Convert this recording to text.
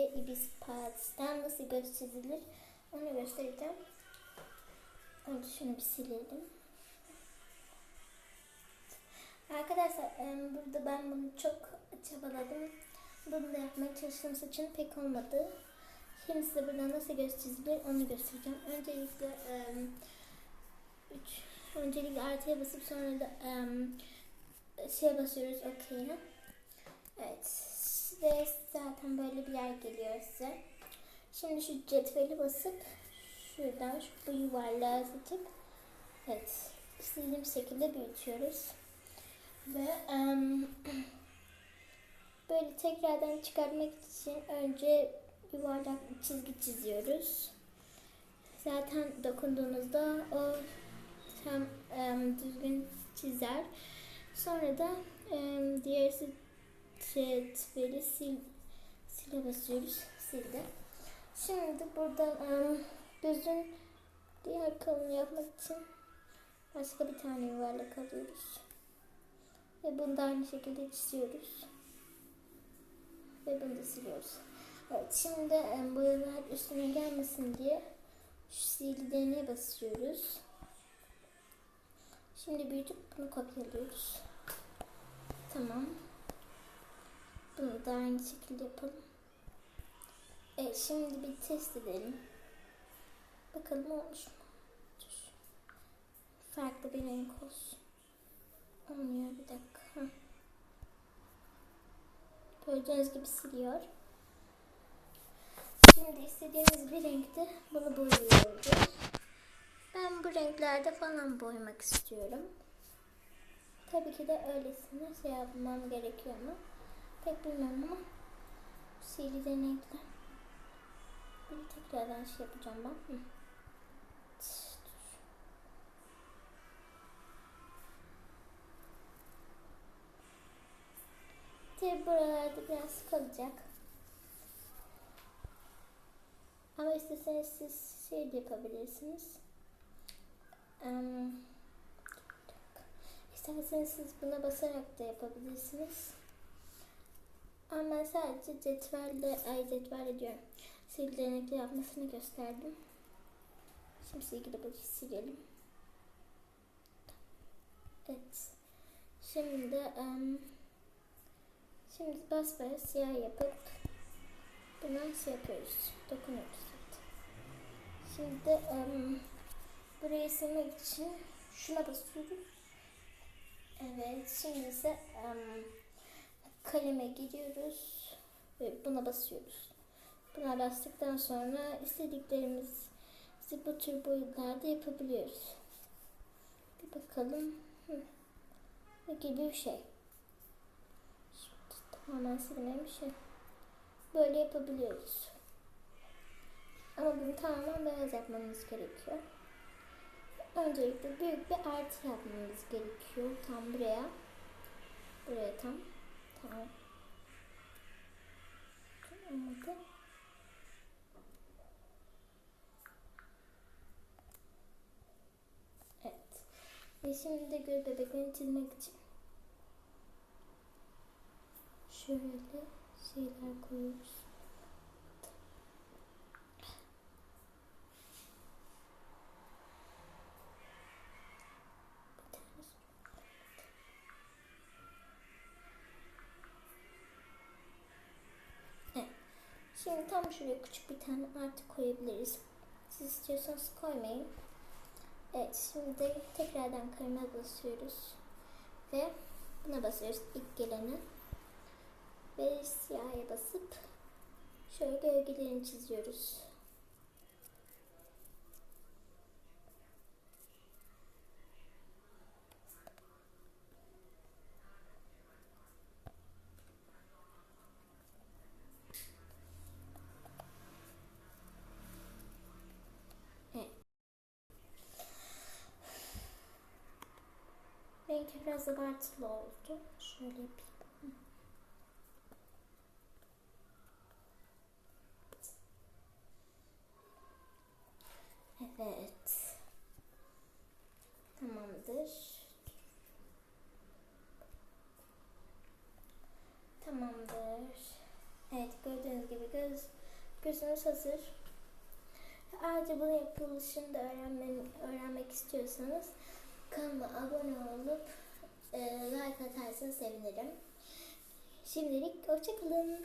ve ibis pats'ten nasıl göz çizilir onu göstereceğim. Önce şunu bir silelim. Arkadaşlar burada ben bunu çok çabaladım. Bunu da yapmaya çalıştım saçım pek olmadı. Şimdi size burada nasıl göz çizilir onu göstereceğim. Öncelikle üç, öncelikle artıya basıp sonra da şeye basıyoruz okey'e. Evet. Ve zaten böyle bir yer geliyor size. Şimdi şu cetveli basıp şuradan şu bu yuvarlağı seçip evet istediğimiz şekilde büyütüyoruz. Ve em, böyle tekrardan çıkartmak için önce yuvarlak çizgi çiziyoruz. Zaten dokunduğunuzda o tam em, düzgün çizer. Sonra da em, diğer cetveli sil, sile basıyoruz. Sildi. Şimdi buradan gözün diğer kalını yapmak için başka bir tane yuvarlak alıyoruz. Ve bunu da aynı şekilde çiziyoruz. Ve bunu da siliyoruz. Evet şimdi em, boyalar üstüne gelmesin diye şu sildiğine basıyoruz. Şimdi büyütüp bunu kopyalıyoruz. Tamam. Bunu da aynı şekilde yapalım. Evet şimdi bir test edelim. Bakalım olmuş mu? Farklı bir renk olsun. Olmuyor bir dakika. Gördüğünüz gibi siliyor. Şimdi istediğimiz bir renkte bunu boyuyoruz. Ben bu renklerde falan boyamak istiyorum. Tabii ki de öylesine şey yapmam gerekiyor mu? Pek bilmiyorum ama sihirli denekler. Bir tekrardan şey yapacağım ben. Hı. Tabii buralarda biraz kalacak. Ama isteseniz siz şey de yapabilirsiniz. Um, isterseniz siz buna basarak da yapabilirsiniz. Ama ben sadece cetvelle, ay cetvelle diyorum. Silgilenekle yapmasını gösterdim. Şimdi silgili bunu silelim. Evet. Şimdi um, şimdi basbaya siyah yapıp buna şey yapıyoruz. Dokunuyoruz. Şimdi de um, burayı silmek için şuna basıyoruz. Evet. Şimdi ise um, kaleme giriyoruz ve buna basıyoruz. Buna bastıktan sonra istediklerimizi bu tür boyutlarda yapabiliyoruz. Bir bakalım. Hı. Ne gibi bir şey. Şimdi tamamen silinen bir şey. Böyle yapabiliyoruz. Ama bunu tamamen beyaz yapmamız gerekiyor. Öncelikle büyük bir artı yapmamız gerekiyor. Tam buraya. Buraya tam. Tamam. Olmadı. Ve şimdi de göz bebeklerini çizmek için şöyle şeyler koyuyoruz. Şimdi tam şuraya küçük bir tane artı koyabiliriz. Siz istiyorsanız koymayın. Evet şimdi tekrardan kaleme basıyoruz. Ve buna basıyoruz ilk geleni. Ve siyaha basıp şöyle gölgelerini çiziyoruz. Rengi biraz abartılı oldu. Şöyle yapayım. Evet. Tamamdır. Tamamdır. Evet gördüğünüz gibi göz Gözünüz hazır. Ayrıca bunun yapılışını da öğrenmem, öğrenmek istiyorsanız kanalıma abone olup e, like atarsanız sevinirim. Şimdilik hoşçakalın.